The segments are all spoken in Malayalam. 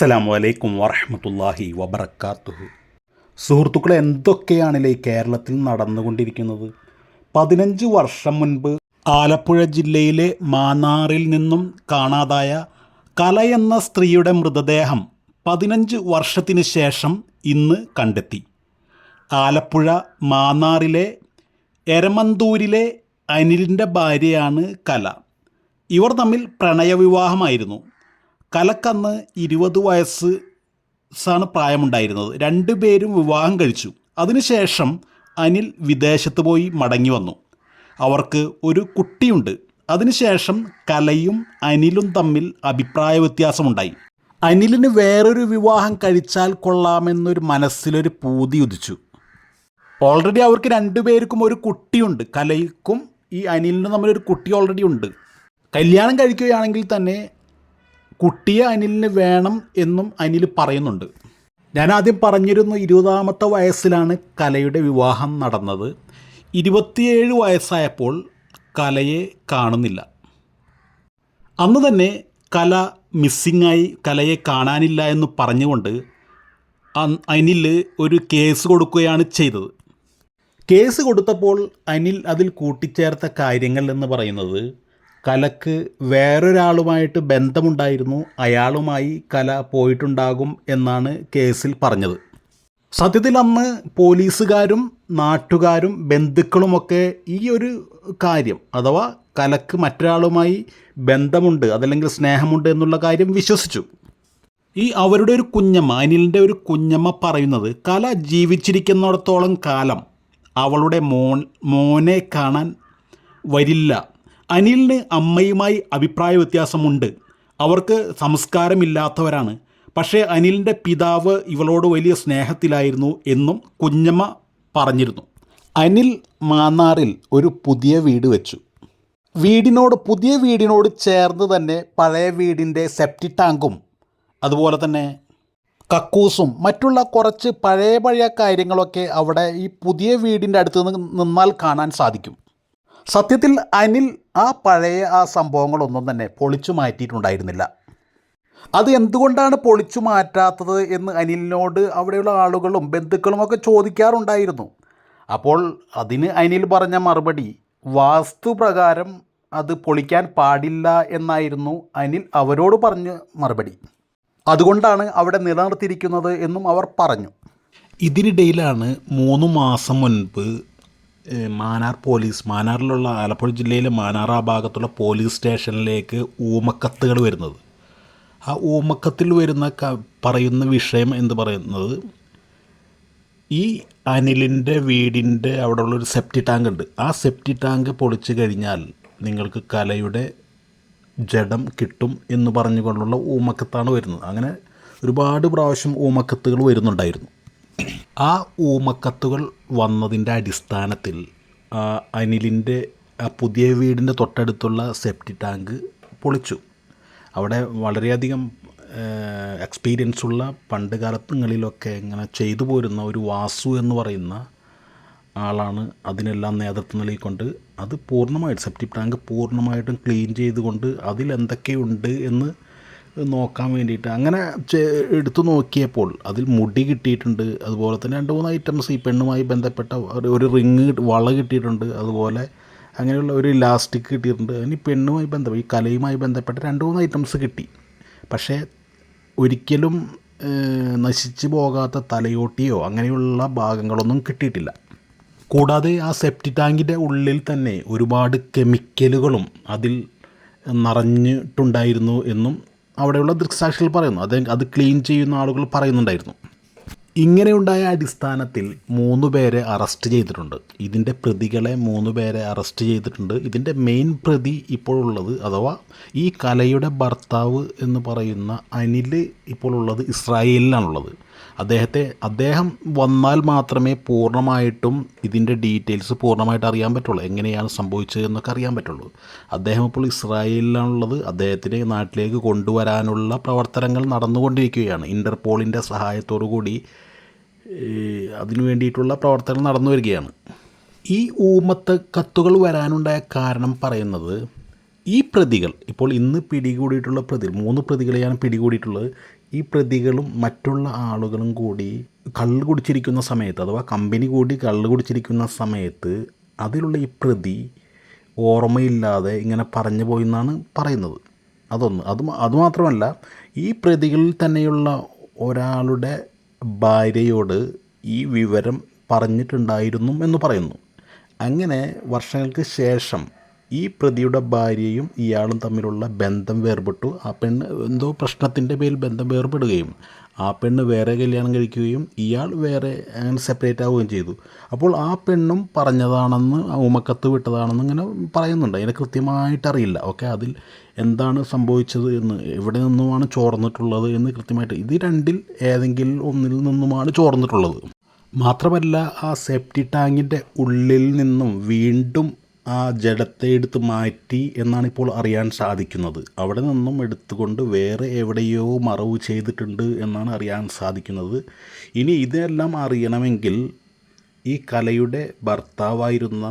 അസ്സലാമു അലൈക്കും വറഹമത്തല്ലാഹി വബർക്കാത്തുഹു സുഹൃത്തുക്കളെ എന്തൊക്കെയാണല്ലേ കേരളത്തിൽ നടന്നുകൊണ്ടിരിക്കുന്നത്? പതിനഞ്ച് വർഷം മുൻപ് ആലപ്പുഴ ജില്ലയിലെ മാന്നാറിൽ നിന്നും കാണാതായ കല എന്ന സ്ത്രീയുടെ മൃതദേഹം പതിനഞ്ച് വർഷത്തിന് ശേഷം ഇന്ന് കണ്ടെത്തി. ആലപ്പുഴ മാന്നാറിലെ എരമന്തൂരിലെ അനിലിന്റെ ഭാര്യയാണ് കല. ഇവർ തമ്മിൽ പ്രണയവിവാഹമായിരുന്നു. കലക്കന്ന് ഇരുപത് വയസ്സ് സാണ് പ്രായമുണ്ടായിരുന്നത്. രണ്ടുപേരും വിവാഹം കഴിച്ചു. അതിനുശേഷം അനിൽ വിദേശത്ത് പോയി മടങ്ങി വന്നു. അവർക്ക് ഒരു കുട്ടിയുണ്ട്. അതിനുശേഷം കലയും അനിലും തമ്മിൽ അഭിപ്രായ വ്യത്യാസമുണ്ടായി അനിലിന് വേറൊരു വിവാഹം കഴിച്ചാൽ കൊള്ളാമെന്നൊരു മനസ്സിലൊരു പൂതി ഉദിച്ചു. ഓൾറെഡി അവർക്ക് രണ്ടുപേർക്കും ഒരു കുട്ടിയുണ്ട്. കലയ്ക്കും ഈ അനിലിനും തമ്മിലൊരു കുട്ടി ഓൾറെഡി ഉണ്ട്. കല്യാണം കഴിക്കുകയാണെങ്കിൽ തന്നെ കുട്ടിയെ അനിലിന് വേണം എന്നും അനിൽ പറയുന്നുണ്ട്. ഞാൻ ആദ്യം പറഞ്ഞിരുന്നു ഇരുപതാമത്തെ വയസ്സിലാണ് കലയുടെ വിവാഹം നടന്നത്. ഇരുപത്തിയേഴ് വയസ്സായപ്പോൾ കലയെ കാണുന്നില്ല. അന്ന് തന്നെ കല മിസ്സിങ്ങായി കലയെ കാണാനില്ല എന്ന് പറഞ്ഞുകൊണ്ട് അനിൽ ഒരു കേസ് കൊടുക്കുകയാണ് ചെയ്തത്. കേസ് കൊടുത്തപ്പോൾ അനിൽ അതിൽ കൂട്ടിച്ചേർത്ത കാര്യങ്ങൾ എന്ന് പറയുന്നത് കലക്ക് വേറൊരാളുമായിട്ട് ബന്ധമുണ്ടായിരുന്നു. അയാളുമായി കല പോയിട്ടുണ്ടാകും എന്നാണ് കേസിൽ പറഞ്ഞത്. സത്യത്തിൽ അന്ന് പോലീസുകാരും നാട്ടുകാരും ബന്ധുക്കളുമൊക്കെ ഈ ഒരു കാര്യം അഥവാ കലക്ക് മറ്റൊരാളുമായി ബന്ധമുണ്ട് അതല്ലെങ്കിൽ സ്നേഹമുണ്ട് എന്നുള്ള കാര്യം വിശ്വസിച്ചു. ഈ അവരുടെ ഒരു കുഞ്ഞമ്മ അനിലിന്റെ ഒരു കുഞ്ഞമ്മ പറയുന്നത് കല ജീവിച്ചിരിക്കുന്നിടത്തോളം കാലം അവളുടെ മോൻ മോനെ കാണാൻ വരില്ല. അനിലിന് അമ്മയുമായി അഭിപ്രായ വ്യത്യാസമുണ്ട്. അവർക്ക് സംസ്കാരമില്ലാത്തവരാണ്. പക്ഷേ അനിലിന്റെ പിതാവ് ഇവളോട് വലിയ സ്നേഹത്തിലായിരുന്നു എന്നും കുഞ്ഞമ്മ പറഞ്ഞിരുന്നു. അനിൽ മാന്നാറിൽ ഒരു പുതിയ വീട് വെച്ചു. വീടിനോട് പുതിയ വീടിനോട് ചേർന്ന് തന്നെ പഴയ വീടിന്റെ സെപ്റ്റി ടാങ്കും അതുപോലെ തന്നെ കക്കൂസും മറ്റുള്ള കുറച്ച് പഴയ പഴയ കാര്യങ്ങളൊക്കെ അവിടെ ഈ പുതിയ വീടിന്റെ അടുത്ത് നിന്ന് നിന്നാൽ കാണാൻ സാധിക്കും. സത്യത്തിൽ അനിൽ ആ പഴയ ആ സംഭവങ്ങളൊന്നും തന്നെ പൊളിച്ചു മാറ്റിയിട്ടുണ്ടായിരുന്നില്ല. അത് എന്തുകൊണ്ടാണ് പൊളിച്ചു മാറ്റാത്തത് എന്ന് അനിലിനോട് അവിടെയുള്ള ആളുകളും ബന്ധുക്കളുമൊക്കെ ചോദിക്കാറുണ്ടായിരുന്നു. അപ്പോൾ അതിന് അനിൽ പറഞ്ഞ മറുപടി വാസ്തുപ്രകാരം അത് പൊളിക്കാൻ പാടില്ല എന്നായിരുന്നു അനിൽ അവരോട് പറഞ്ഞ മറുപടി. അതുകൊണ്ടാണ് അവിടെ നിലനിർത്തിയിരിക്കുന്നത് എന്നും അവർ പറഞ്ഞു. ഇതിനിടയിലാണ് മൂന്ന് മാസം മുൻപ് ഏഹ്, മാന്നാർ പോലീസ് മാനാറിലുള്ള ആലപ്പുഴ ജില്ലയിലെ മാനാർ ആ ഭാഗത്തുള്ള പോലീസ് സ്റ്റേഷനിലേക്ക് ഊമക്കത്തുകൾ വരുന്നത്. ആ ഊമക്കത്തിൽ വരുന്ന ക പറയുന്ന വിഷയം എന്ന് പറയുന്നത്? ഈ അനിലിന്റെ വീടിന്റെ അവിടെ ഉള്ളൊരു സെപ്റ്റി ടാങ്ക് ഉണ്ട്. ആ സെപ്റ്റി ടാങ്ക് പൊളിച്ചു കഴിഞ്ഞാൽ നിങ്ങൾക്ക് കലയുടെ ജഡം കിട്ടും എന്ന് പറഞ്ഞുകൊണ്ടുള്ള ഊമക്കത്താണ് വരുന്നത്. അങ്ങനെ ഒരുപാട് പ്രാവശ്യം ഊമക്കത്തുകൾ വരുന്നുണ്ടായിരുന്നു. ആ ഊമക്കത്തുകൾ വന്നതിന്റെ അടിസ്ഥാനത്തിൽ അനിലിന്റെ ആ പുതിയ വീടിന്റെ തൊട്ടടുത്തുള്ള സെപ്റ്റി ടാങ്ക് പൊളിച്ചു. അവിടെ വളരെയധികം എക്സ്പീരിയൻസ് ഉള്ള പണ്ട് കാലങ്ങളിലൊക്കെ ഇങ്ങനെ ചെയ്തു പോരുന്ന ഒരു വാസു എന്ന് പറയുന്ന ആളാണ് അതിനെല്ലാം നേതൃത്വം നൽകിക്കൊണ്ട് അത് പൂർണമായിട്ട് സെപ്റ്റിക് ടാങ്ക് പൂർണമായിട്ടും ക്ലീൻ ചെയ്തുകൊണ്ട് അതിലെന്തൊക്കെയുണ്ട് എന്ന് നോക്കാൻ വേണ്ടിയിട്ട്. അങ്ങനെ എടുത്തു നോക്കിയപ്പോൾ അതിൽ മുടി കിട്ടിയിട്ടുണ്ട്. അതുപോലെ തന്നെ രണ്ട് മൂന്ന് ഐറ്റംസ് ഈ പെണ്ണുമായി ബന്ധപ്പെട്ട ഒരു- റിങ് വള കിട്ടിയിട്ടുണ്ട്. അതുപോലെ അങ്ങനെയുള്ള ഒരു ഇലാസ്റ്റിക് കിട്ടിയിട്ടുണ്ട്. ഈ പെണ്ണുമായി ബന്ധപ്പെട്ട ഈ കലയുമായി ബന്ധപ്പെട്ട രണ്ട് മൂന്ന് ഐറ്റംസ് കിട്ടി. പക്ഷേ ഒരിക്കലും നശിച്ചു പോകാത്ത തലയോട്ടിയോ അങ്ങനെയുള്ള ഭാഗങ്ങളൊന്നും കിട്ടിയിട്ടില്ല. കൂടാതെ ആ സെപ്റ്റി ടാങ്കിന്റെ ഉള്ളിൽ തന്നെ ഒരുപാട് കെമിക്കലുകളും അതിൽ നിറഞ്ഞിട്ടുണ്ടായിരുന്നു എന്നും അവിടെയുള്ള ദൃക്സാക്ഷികൾ പറയുന്നു. അത് അത് ക്ലീൻ ചെയ്യുന്ന ആളുകൾ പറയുന്നുണ്ടായിരുന്നു. ഇങ്ങനെയുണ്ടായ അടിസ്ഥാനത്തിൽ മൂന്ന് പേരെ അറസ്റ്റ് ചെയ്തിട്ടുണ്ട്. ഇതിന്റെ പ്രതികളെ മൂന്ന് പേരെ അറസ്റ്റ് ചെയ്തിട്ടുണ്ട്. ഇതിന്റെ മെയിൻ പ്രതി ഇപ്പോഴുള്ളത് അഥവാ ഈ കലയുടെ ഭർത്താവ് എന്ന് പറയുന്ന അനിൽ ഇപ്പോഴുള്ളത് ഇസ്രായേലിലാണുള്ളത്. അദ്ദേഹത്തെ അദ്ദേഹം വന്നാൽ മാത്രമേ പൂർണമായിട്ടും ഇതിന്റെ ഡീറ്റെയിൽസ് പൂർണമായിട്ട് അറിയാൻ പറ്റുള്ളൂ. എങ്ങനെയാണ് സംഭവിച്ചത് എന്നൊക്കെ അറിയാൻ പറ്റുള്ളൂ. അദ്ദേഹം ഇപ്പോൾ ഇസ്രായേലിലാണുള്ളത് അദ്ദേഹത്തിനെ നാട്ടിലേക്ക് കൊണ്ടുവരാനുള്ള പ്രവർത്തനങ്ങൾ നടന്നുകൊണ്ടിരിക്കുകയാണ്. ഇന്റർപോളിന്റെ സഹായത്തോടു കൂടി അതിനു വേണ്ടിയിട്ടുള്ള പ്രവർത്തനങ്ങൾ നടന്നു വരികയാണ്. ഈ ഊമത്ത കത്തുകൾ വരാനുണ്ടായ കാരണം പറയുന്നത് ഈ പ്രതികൾ ഇപ്പോൾ ഇന്ന് പിടികൂടിയിട്ടുള്ള പ്രതി മൂന്ന് പ്രതികളെയാണ് പിടികൂടിയിട്ടുള്ളത്. ഈ പ്രതികളും മറ്റുള്ള ആളുകളും കൂടി കള്ള് കുടിച്ചിരിക്കുന്ന സമയത്ത് അഥവാ കമ്പനി കൂടി കള്ള് കുടിച്ചിരിക്കുന്ന സമയത്ത് അതിലുള്ള ഈ പ്രതി ഓർമ്മയില്ലാതെ ഇങ്ങനെ പറഞ്ഞു പോയി എന്നാണ് പറയുന്നത്. അതൊന്ന്. അത് അതുമാത്രമല്ല ഈ പ്രതികളിൽ തന്നെയുള്ള ഒരാളുടെ ഭാര്യയോട് ഈ വിവരം പറഞ്ഞിട്ടുണ്ടായിരുന്നു എന്ന് പറയുന്നു. അങ്ങനെ വർഷങ്ങൾക്ക് ശേഷം ഈ പ്രതിയുടെ ഭാര്യയും ഇയാളും തമ്മിലുള്ള ബന്ധം വേർപെട്ടു. ആ പെണ്ണ് എന്തോ പ്രശ്നത്തിന്റെ പേരിൽ ബന്ധം വേർപെടുകയും ആ പെണ്ണ് വേറെ കല്യാണം കഴിക്കുകയും ഇയാൾ വേറെ അങ്ങനെ സെപ്പറേറ്റ് ആവുകയും ചെയ്തു. അപ്പോൾ ആ പെണ്ണും പറഞ്ഞതാണെന്ന് ഉമക്കത്ത് വിട്ടതാണെന്ന് ഇങ്ങനെ പറയുന്നുണ്ട്. അതിനെ കൃത്യമായിട്ടറിയില്ല ഓക്കെ അതിൽ എന്താണ് സംഭവിച്ചത് എന്ന് എവിടെ നിന്നുമാണ് ചോർന്നിട്ടുള്ളത് എന്ന് കൃത്യമായിട്ട് ഇത് രണ്ടിൽ ഏതെങ്കിലും ഒന്നിൽ നിന്നുമാണ് ചോർന്നിട്ടുള്ളത്. മാത്രമല്ല ആ സേഫ്റ്റി ടാങ്കിന്റെ ഉള്ളിൽ നിന്നും വീണ്ടും ആ ജഡത്തെ എടുത്ത് മാറ്റി എന്നാണ് ഇപ്പോൾ അറിയാൻ സാധിക്കുന്നത്. അവിടെ നിന്നും എടുത്തുകൊണ്ട് വേറെ എവിടെയോ മറവ് ചെയ്തിട്ടുണ്ട് എന്നാണ് അറിയാൻ സാധിക്കുന്നത്. ഇനി ഇതെല്ലാം അറിയണമെങ്കിൽ ഈ കലയുടെ ഭർത്താവായിരുന്ന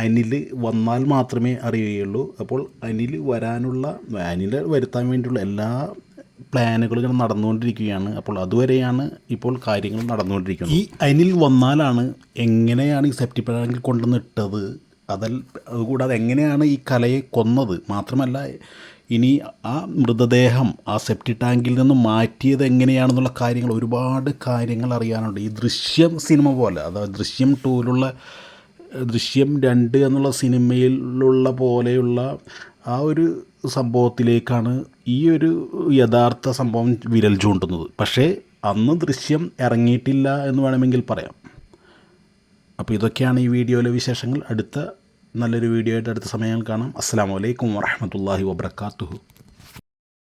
അനിൽ വന്നാൽ മാത്രമേ അറിയുകയുള്ളൂ. അപ്പോൾ അനിൽ വരാനുള്ള അനിൽ വരുത്താൻ വേണ്ടിയുള്ള എല്ലാ പ്ലാനുകളും ഇങ്ങനെ നടന്നുകൊണ്ടിരിക്കുകയാണ്. അപ്പോൾ അതുവരെയാണ് ഇപ്പോൾ കാര്യങ്ങൾ നടന്നുകൊണ്ടിരിക്കുന്നത്. ഈ അനിൽ വന്നാലാണ് എങ്ങനെയാണ് ഈ സെപ്റ്റി ടാങ്കിൽ കൊണ്ടുവന്ന് ഇട്ടത്? അതൽ അതുകൂടാതെ എങ്ങനെയാണ് ഈ കലയെ കൊന്നത്? മാത്രമല്ല ഇനി ആ മൃതദേഹം ആ സെപ്റ്റി ടാങ്കിൽ നിന്ന് മാറ്റിയത് എങ്ങനെയാണെന്നുള്ള കാര്യങ്ങൾ ഒരുപാട് കാര്യങ്ങൾ അറിയാനുണ്ട്. ഈ ദൃശ്യം സിനിമ പോലെ അതായത് ദൃശ്യം ടൂലുള്ള ദൃശ്യം രണ്ട് എന്നുള്ള സിനിമയിലുള്ള പോലെയുള്ള ആ ഒരു സംഭവത്തിലേക്കാണ് ഈ ഒരു യഥാർത്ഥ സംഭവം വിരൽ ചൂണ്ടുന്നത്. പക്ഷേ അന്ന് ദൃശ്യം ഇറങ്ങിയിട്ടില്ല എന്ന് വേണമെങ്കിൽ പറയാം. അപ്പോൾ ഇതൊക്കെയാണ് ഈ വീഡിയോയിലെ വിശേഷങ്ങൾ. അടുത്ത നല്ലൊരു വീഡിയോ ആയിട്ട് അടുത്ത സമയം കാണാം. അസ്സാം വലൈക്കും വാഹമത്തല്ലാഹി വാബർക്കാത്തുഹു